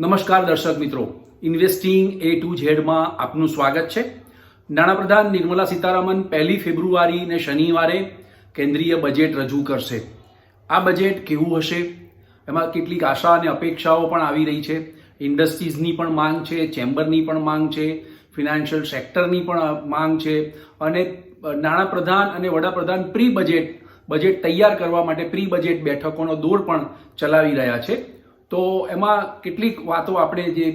નમસ્કાર દર્શક મિત્રો. ઇન્વેસ્ટિંગ એ ટુ ઝેડમાં આપનું સ્વાગત છે. નાણાપ્રધાન નિર્મલા સીતારામન પહેલી ફેબ્રુઆરી ને શનિવારે કેન્દ્રીય બજેટ રજૂ કરશે. આ બજેટ કેવું હશે? એમાં કેટલીક આશા અને અપેક્ષાઓ પણ આવી રહી છે. ઇન્ડસ્ટ્રીઝની પણ માંગ છે, ચેમ્બરની પણ માંગ છે, ફિનાન્શિયલ સેક્ટરની પણ માંગ છે અને નાણાપ્રધાન અને વડાપ્રધાન પ્રી બજેટ બજેટ તૈયાર કરવા માટે પ્રી બજેટ બેઠકોનો દોર પણ ચલાવી રહ્યા છે. તો એમાં કેટલીક વાતો આપણે જે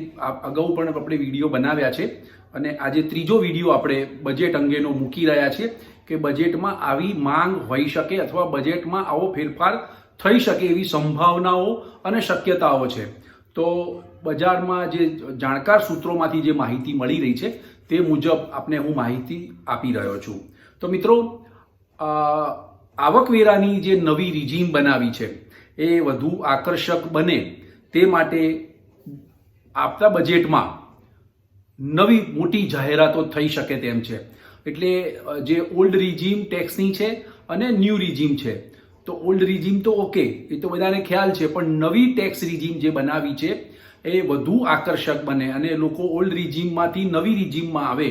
અગાઉ પણ આપણે વીડિયો બનાવ્યા છે અને આજે ત્રીજો વીડિયો આપણે બજેટ અંગેનો મૂકી રહ્યા છીએ કે બજેટમાં આવી માંગ હોઈ શકે અથવા બજેટમાં આવો ફેરફાર થઈ શકે એવી સંભાવનાઓ અને શક્યતાઓ છે. તો બજારમાં જે જાણકાર સૂત્રોમાંથી જે માહિતી મળી રહી છે તે મુજબ આપને હું માહિતી આપી રહ્યો છું. તો મિત્રો આવકવેરાની જે નવી રિજીમ બનાવી છે, એ વધુ આકર્ષક બને તે માટે આપતા બજેટમાં નવી મોટી જાહેરાતો થઈ શકે તેમ છે. એટલે જે ઓલ્ડ રિજીમ ટેક્સની છે અને ન્યૂ રિજીમ છે. તો ઓલ્ડ રિજીમ તો ઓકે એ તો બધાને ખ્યાલ છે, પણ નવી ટેક્સ રિજીમ જે બનાવી છે, એ વધુ આકર્ષક બને અને લોકો ઓલ્ડ રિજીમમાંથી નવી રિજીમમાં આવે,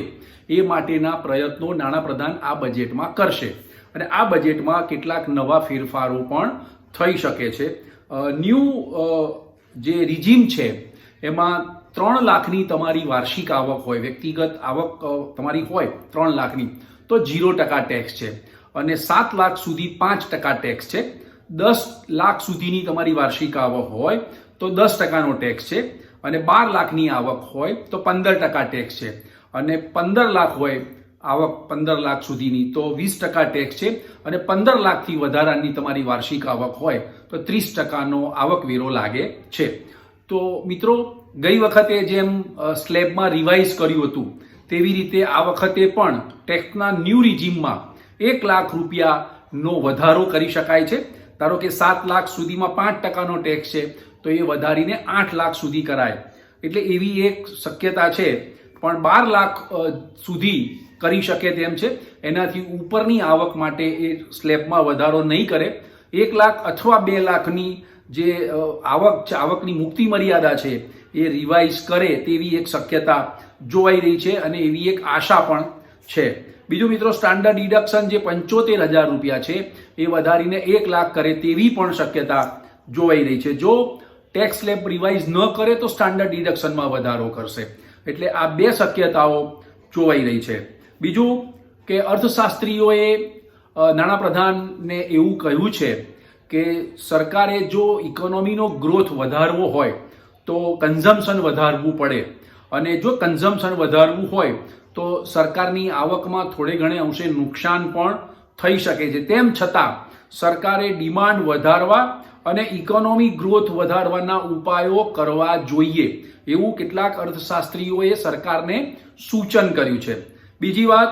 એ માટેના પ્રયત્નો નાણાપ્રધાન આ બજેટમાં કરશે. અને આ બજેટમાં કેટલાક નવા ફેરફારો પણ થઈ શકે છે. ન્યૂ જે રિજીમ છે, એમાં ત્રણ લાખની તમારી વાર્ષિક આવક હોય, વ્યક્તિગત આવક તમારી હોય ત્રણ લાખની, તો ઝીરો ટકા ટેક્સ છે. અને સાત લાખ સુધી પાંચ ટકા ટેક્સ છે. દસ લાખ સુધીની તમારી વાર્ષિક આવક હોય, તો દસ ટકાનો ટેક્સ છે. અને બાર લાખની આવક હોય, તો પંદર ટકા ટેક્સ છે. અને પંદર લાખ હોય આવક પંદર લાખ સુધીની તો વીસ ટકા ટેક્સ છે અને પંદર લાખથી વધારાની તમારી વાર્ષિક આવક હોય તો ત્રીસ ટકાનો આવકવેરો લાગે છે. તો મિત્રો, ગઈ વખતે જેમ સ્લેબમાં રિવાઇઝ કર્યું હતું, તેવી રીતે આ વખતે પણ ટેક્સના ન્યૂ રિજીમમાં એક લાખ રૂપિયાનો વધારો કરી શકાય છે. ધારો કે સાત લાખ સુધીમાં પાંચ ટકાનો ટેક્સ છે, તો એ વધારીને આઠ લાખ સુધી કરાય. એટલે એવી એક શક્યતા છે. પણ બાર લાખ સુધી કરી શકે તેમ છે. એનાથી ઉપરની આવક માટે એ સ્લેબમાં વધારો નહીં કરે. એક લાખ અથવા બે લાખની જે આવક છે, આવકની મુક્તિ મર્યાદા છે, એ રિવાઇઝ કરે તેવી એક શક્યતા જોવાઈ રહી છે અને એવી એક આશા પણ છે. બીજું મિત્રો સ્ટાન્ડર્ડ ડિડક્શન જે પંચોતેર હજાર રૂપિયા છે, એ વધારીને એક લાખ કરે તેવી પણ શક્યતા જોવાઈ રહી છે. જો ટેક્સ સ્લેબ રિવાઇઝ ન કરે તો સ્ટાન્ડર્ડ ડિડક્શનમાં વધારો કરશે. એટલે આ બે શક્યતાઓ જોવાઈ રહી છે. બીજું કે અર્થશાસ્ત્રીઓએ નાણાપ્રધાનને એવું કહ્યું છે કે સરકારે જો ઇકોનોમીનો ગ્રોથ વધારવો હોય, તો કન્ઝમ્પશન વધારવું પડે. અને જો કન્ઝમ્પશન વધારવું હોય, તો સરકારની આવકમાં થોડે ઘણે અંશે નુકસાન પણ થઈ શકે છે. તેમ છતાં, સરકારે ડિમાન્ડ વધારવા અને ઇકોનોમી ગ્રોથ વધારવાના ઉપાયો કરવા જોઈએ. એવું કેટલાક અર્થશાસ્ત્રીઓએ સરકારને સૂચન કર્યું છે. બીજી વાત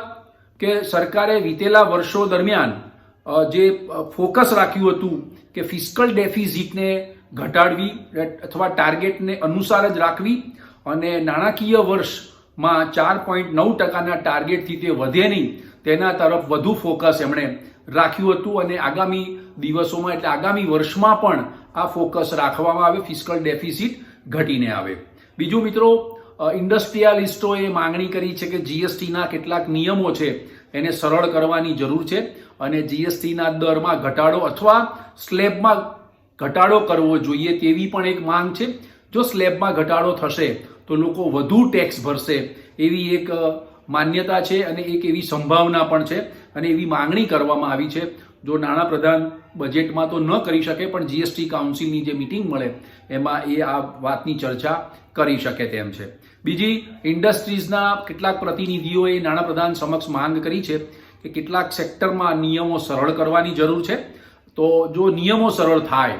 કે સરકારે વીતેલા વર્ષો દરમિયાન જે ફોકસ રાખ્યું હતું કે ફિસ્કલ ડેફિઝિટને ઘટાડવી અથવા ટાર્ગેટને અનુસાર જ રાખવી અને નાણાકીય વર્ષમાં ચાર પોઈન્ટ નવ ટકાના ટાર્ગેટથી તે વધે નહીં, તેના તરફ વધુ ફોકસ એમણે રાખ્યું હતું અને આગામી દિવસોમાં એટલે આગામી વર્ષમાં પણ આ ફોકસ રાખવામાં આવે, ફિસ્કલ ડેફિસિટ ઘટીને આવે. બીજું મિત્રો ઇન્ડસ્ટ્રીયાલિસ્ટોએ માંગણી કરી છે કે જીએસટીના કેટલાક નિયમો છે એને સરળ કરવાની જરૂર છે અને જીએસટીના દરમાં ઘટાડો અથવા સ્લેબમાં ઘટાડો કરવો જોઈએ તેવી પણ એક માંગ છે. જો સ્લેબમાં ઘટાડો થશે, તો લોકો વધુ ટેક્સ ભરશે એવી એક માન્યતા છે અને એક એવી સંભાવના પણ છે અને એવી માંગણી કરવામાં આવી છે. જો નાણાં પ્રધાન બજેટમાં તો ન કરી શકે, પણ જીએસટી કાઉન્સિલની જે મિટિંગ મળે, એમાં એ આ વાતની ચર્ચા કરી શકે તેમ છે. બીજી ઇન્ડસ્ટ્રીઝના કેટલાક પ્રતિનિધિઓએ નાણાપ્રધાન સમક્ષ માંગ કરી છે કે કેટલાક સેક્ટરમાં નિયમો સરળ કરવાની જરૂર છે. તો જો નિયમો સરળ થાય,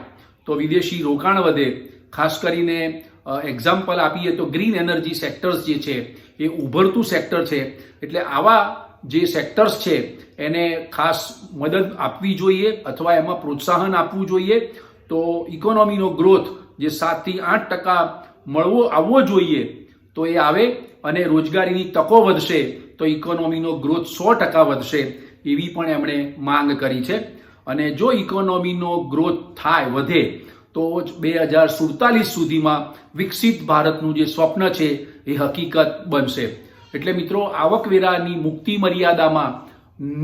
તો વિદેશી રોકાણ વધે, ખાસ કરીને એક્ઝામ્પલ આપીએ તો ગ્રીન એનર્જી સેક્ટર્સ જે છે, એ ઉભરતું સેક્ટર છે. એટલે આવા જે સેક્ટર્સ છે, એને ખાસ મદદ આપવી જોઈએ અથવા એમાં પ્રોત્સાહન આપવું જોઈએ, તો ઇકોનોમીનો ગ્રોથ જે સાતથી આઠ ટકા મળવો, આવવો જોઈએ, તો એ આવે અને રોજગારીની તકો વધશે, તો ઇકોનોમીનો ગ્રોથ સો ટકા વધશે એવી પણ એમણે માંગ કરી છે. અને જો ઇકોનોમીનો ગ્રોથ થાય, વધે, તો બે હજાર સુડતાલીસ સુધીમાં વિકસિત ભારતનું જે સ્વપ્ન છે, એ હકીકત બનશે. એટલે મિત્રો, આવકવેરાની મુક્તિ મર્યાદામાં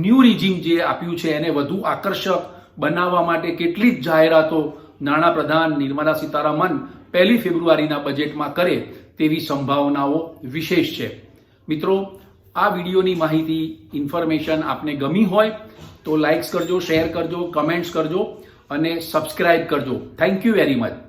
ન્યૂ રિજિમ જે આપ્યું છે, એને વધુ આકર્ષક બનાવવા માટે કેટલીક જાહેરાતો નાણાપ્રધાન નિર્મલા સીતારામન પહેલી ફેબ્રુઆરીના બજેટમાં કરે તેવી સંભાવનાઓ વિશેષ છે. મિત્રો, આ વિડીયોની માહિતી ઇન્ફોર્મેશન આપને ગમી હોય તો લાઇક્સ કરજો શેર કરજો કમેન્ટ્સ કરજો અને સબસ્ક્રાઇબ કરજો. Thank you very much